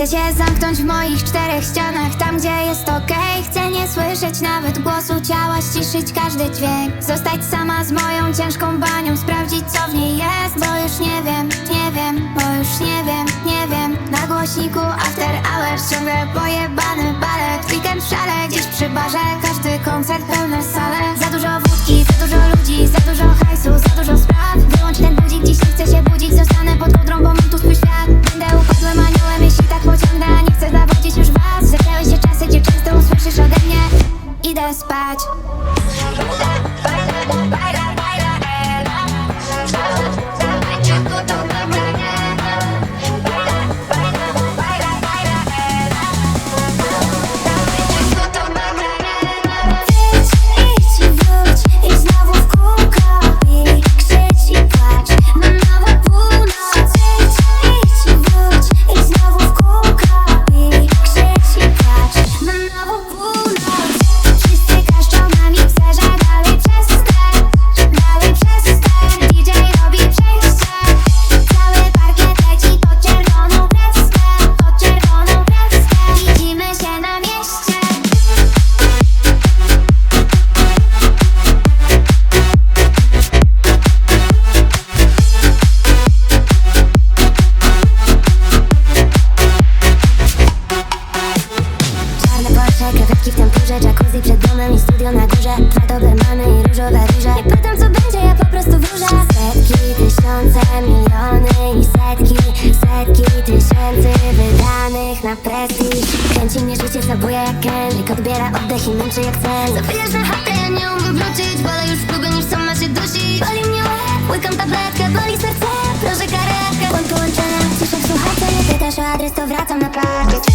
Chcę się zamknąć w moich czterech ścianach Tam gdzie jest okej. Chcę nie słyszeć nawet głosu ciała Ściszyć każdy dźwięk. Zostać sama z moją ciężką banią Sprawdzić co w niej jest Bo już nie wiem, nie wiem Bo już nie wiem, nie wiem. Na głośniku after hours Ciągle pojebany balet Weekend w szale Gdzieś przy barze dispatch. Tempurze Jacuzzi przed domem i studio na górze. Dwa dobermany i różowe róże. Nie pytam co będzie, ja po prostu wróżę. Setki, tysiące, miliony i setki Setki tysięcy wydanych na prestiż Kręci mnie życie, zabuje jak Henryk Odbiera oddech i męczy jak sen. Zapijasz na chatę, ja nie umiem wrócić. Wolę już klubie niż sama się dusić. Boli mnie łeb, łykam tabletkę Boli serce, proszę karetkę. Błąd połączenia, cisza w słuchawce. Nie pytasz o adres, to wracam na parkiet